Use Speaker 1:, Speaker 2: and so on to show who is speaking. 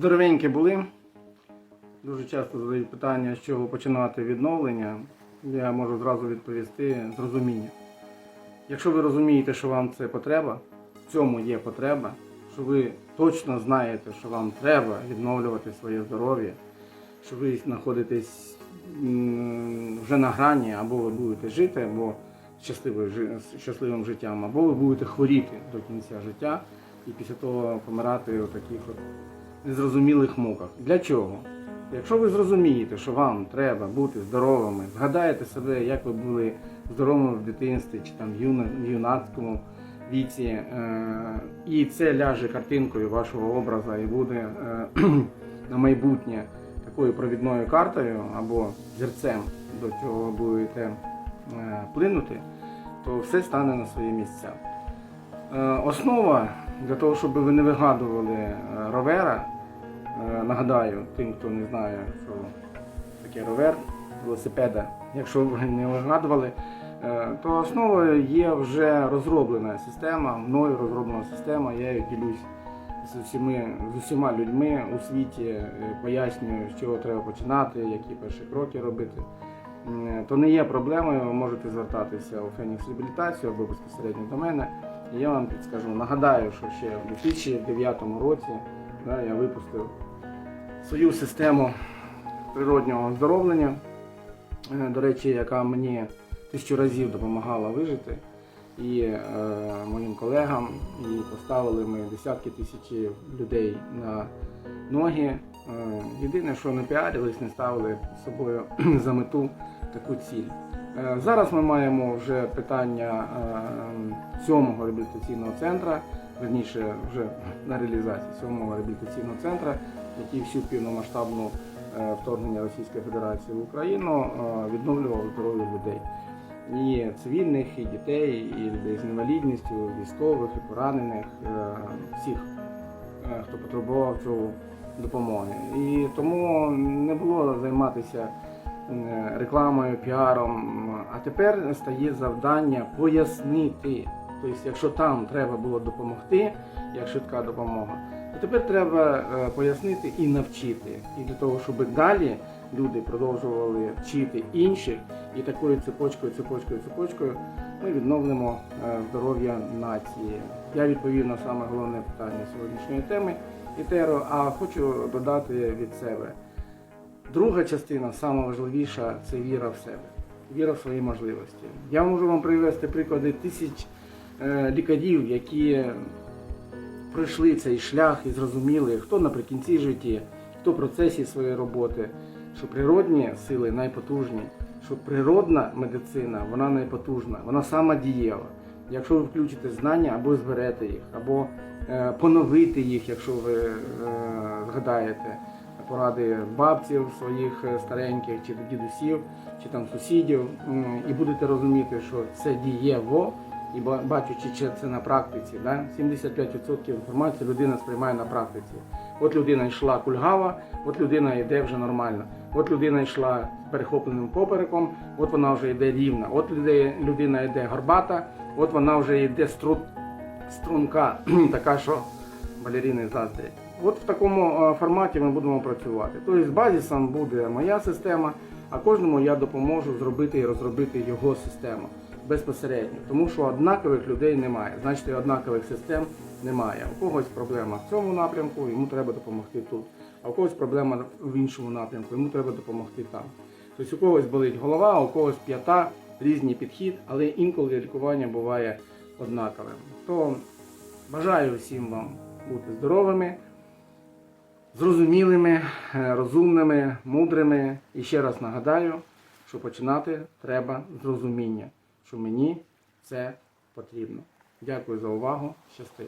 Speaker 1: Здоровенькі були. Дуже часто задають питання, з чого починати відновлення. Я можу зразу відповісти з розуміння. Якщо ви розумієте, що вам це потреба, в цьому є потреба, що ви точно знаєте, що вам треба відновлювати своє здоров'я, що ви знаходитесь вже на грані, або ви будете жити, або щасливим, життям, або ви будете хворіти до кінця життя і після того помирати у таких от незрозумілих муках. Для чого? Якщо ви зрозумієте, що вам треба бути здоровими, згадаєте себе, як ви були здоровими в дитинстві чи там в юна- в юнацькому віці, е, і це ляже картинкою вашого образу і буде е, на майбутнє такою провідною картою або зірцем до чого будете е, плинути, то все стане на свої місця. Основа для того, щоб ви не вигадували е, ровера, е, нагадаю тим, хто не знає, що таке ровер, велосипеда, якщо ви не вигадували, е, то основою є вже розроблена система, мною розроблена система, я її ділюсь з усіми, з усіма людьми у світі, пояснюю, з чого треба починати, які перші кроки робити. То не є проблемою, ви можете звертатися у Фенікс реабілітацію або безпосередньо до мене. Я вам підскажу. Нагадаю, що ще в 2009 році да, я випустив свою систему природнього оздоровлення, е, до речі, яка мені тисячу разів допомагала вижити і е, моїм колегам, і поставили ми десятки тисяч людей на ноги. Е, єдине, що не піарились, не ставили собою за мету таку ціль. Е, Зараз ми маємо вже питання е, сьомого реабілітаційного центру, верніше вже на реалізації сьомого реабілітаційного центру, який всю повномасштабну е, вторгнення Російської Федерації в Україну відновлював здоров'я людей. І цивільних, і дітей, і людей з інвалідністю, і військових, і поранених, всіх, хто потребував цього допомоги. І тому не було займатися рекламою, піаром. А тепер стає завдання пояснити. Тобто, якщо там треба було допомогти, як швидка допомога, то тепер треба е, пояснити і навчити. І для того, щоб далі люди продовжували вчити інших, і такою цепочкою, цепочкою, цепочкою ми відновимо е, здоров'я нації. Я відповів на саме головне питання сьогоднішньої теми ІТЕРО, а хочу додати від себе. Друга частина, сама важливіша, це віра в себе, віра в свої можливості. Я можу вам привести приклади тисяч е, лікарів, які пройшли цей шлях і зрозуміли, хто наприкінці житті, хто в процесі своєї роботи, що природні сили найпотужні, що природна медицина вона найпотужна, вона сама дієва. Якщо ви включите знання або зберете їх, або е, поновити їх, якщо ви е, згадаєте поради бабців своїх е, стареньких, чи дідусів, чи там сусідів, і будете розуміти, що це дієво, і бачучи чи це на практиці, да? 75% інформації людина сприймає на практиці. От людина йшла кульгава, от людина йде вже нормально. От людина йшла з перехопленим попереком, от вона вже йде рівна. От людина йде горбата, от вона вже йде стру, струнка, така, що балеріни заздрять. От в такому е, форматі ми будемо працювати. Тобто базисом буде моя система, а кожному я допоможу зробити і розробити його систему безпосередньо. Тому що однакових людей немає, значить однакових систем немає. У когось проблема в цьому напрямку, йому треба допомогти тут. А у когось проблема в іншому напрямку, йому треба допомогти там. Тобто у когось болить голова, у когось п'ята, різний підхід, але інколи лікування буває однаковим. То бажаю всім вам бути здоровими, зрозумілими, е, розумними, мудрими. І ще раз нагадаю, що починати треба з розуміння, що мені це потрібно. Дякую за увагу. Щасти.